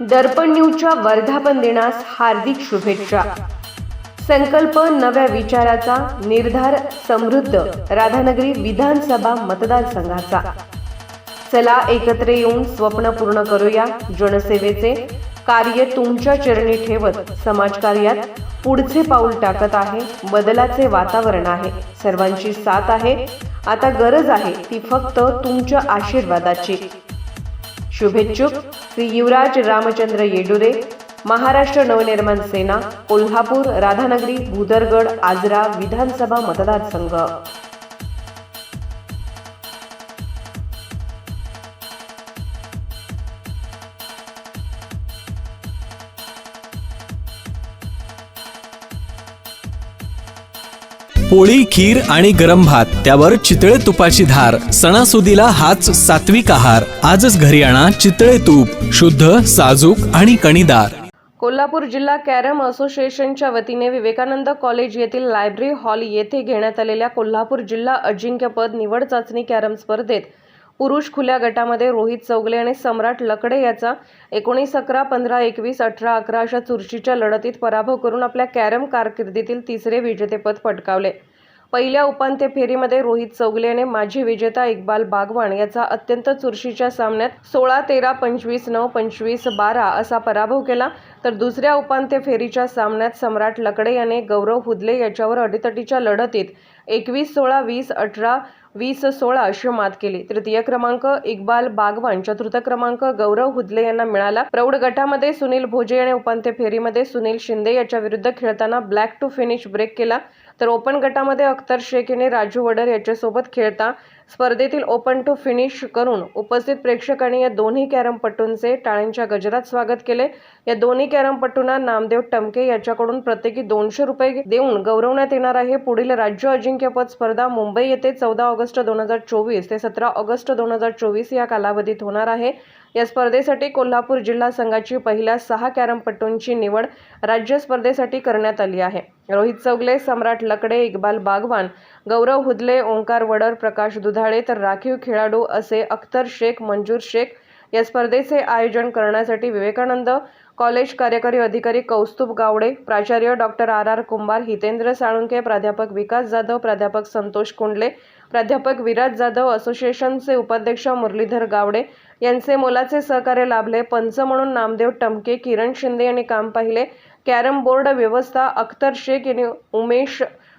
दर्पण न्यूजच्या वर्धापन दिनास हार्दिक शुभेच्छा. संकल्प नव्या विचाराचा निर्धार समृद्ध राधानगरी विधानसभा मतदारसंघाचा. चला एकत्र येऊन स्वप्न पूर्ण करूया जनसेवेचे. कार्य तुमच्या चरणी ठेवत समाजकार्यात पुढचे पाऊल टाकत आहे बदलाचे वातावरण आहे. सर्वांची साथ आहे. आता गरज आहे ती फक्त तुमच्या आशीर्वादाची. शुभेच्छुक श्री युवराज रामचंद्र येडुरे महाराष्ट्र नवनिर्माण सेना कोल्हापूर राधानगरी भूदरगड आजरा विधानसभा मतदारसंघ. पोळी खीर आणि गरम भात त्यावर चितळे तुपाची धार सणासुदीला हाच सात्विक आहार. आजच घरी आणा चितळे तूप शुद्ध साजूक आणि कणीदार. कोल्हापूर जिल्हा कॅरम असोसिएशनच्या वतीने विवेकानंद कॉलेज येथील लायब्ररी हॉल येथे घेण्यात आलेल्या कोल्हापूर जिल्हा अजिंक्यपद निवड चाचणी कॅरम स्पर्धेत पुरुष खुल्या गटामध्ये रोहित चौगले आणि सम्राट लकडे याचा एकोणीस अकरा पंधरा एकवीस अठरा अकरा अशा चुरशीच्या लढतीत पराभव करून आपल्या कॅरम कारकिर्दीतील तिसरे विजेतेपद पटकावले. पहिल्या उपांत्य फेरीमध्ये रोहित चौगलेने माजी विजेता इक्बाल बागवान याचा अत्यंत चुरशीच्या सामन्यात सोळा तेरा पंचवीस नऊ पंचवीस बारा असा पराभव केला. तर दुसऱ्या उपांत्य फेरीच्या सामन्यात सम्राट लकडे याने गौरव हुदले याच्यावर अडीतटीच्या लढतीत एकवीस सोळा वीस अठरा वीस सोळा अशी मात केली. तृतीय क्रमांक इक्बाल बागवान चतुर्थ क्रमांक गौरव हुदले यांना मिळाला. प्रौढ गटामध्ये सुनील भोजे याने उपांत्य फेरीमध्ये सुनील शिंदे याच्या विरुद्ध खेळताना ब्लॅक टू फिनिश ब्रेक केला. तर ओपन गटामध्ये अख्तर शेख याने राजू वडर याच्यासोबत खेळता स्पर्धेतील ओपन टू फिनिश करून उपस्थित प्रेक्षकांनी या दोन्ही कॅरमपटूंचे टाळ्यांच्या गजरात स्वागत केले. या दोन्ही कॅरमपटूंना नामदेव टमके याच्याकडून प्रत्येकी दोनशे रुपये देऊन गौरवण्यात येणार आहे. पुढील राज्य अजिंक्यपद स्पर्धा मुंबई येथे चौदा ऑगस्ट दोन हजार चोवीस ते सतरा ऑगस्ट दोन हजार चोवीस या कालावधीत होणार आहे. या स्पर्धेसाठी कोल्हापूर जिल्हा संघाची पहिल्या सहा कॅरमपटूंची निवड राज्य स्पर्धेसाठी करण्यात आली आहे. रोहित चौगले सम्राट लकडे इक्बाल बागवान गौरव हुदले ओंकार वडर प्रकाश दुध दुधाळे तर राखीव खेळाडू असे अख्तर शेख मंजूर शेख या स्पर्धेचे आयोजन करण्यासाठी विवेकानंद कॉलेज कार्यकारी अधिकारी कौस्तुभ गावडे प्राचार्य doctor R. R. Kumbhar Hitendra Salunke प्राध्यापक विकास जाधव प्राध्यापक संतोष कुंडले प्राध्यापक विराज जाधव असोसिएशनचे उपाध्यक्ष मुरलीधर गावडे यांचे मोलाचे सहकार्य लाभले. पंच म्हणून नामदेव टमके किरण शिंदे यांनी काम पाहिले. कॅरम बोर्ड व्यवस्था अख्तर शेख यांनी उमेश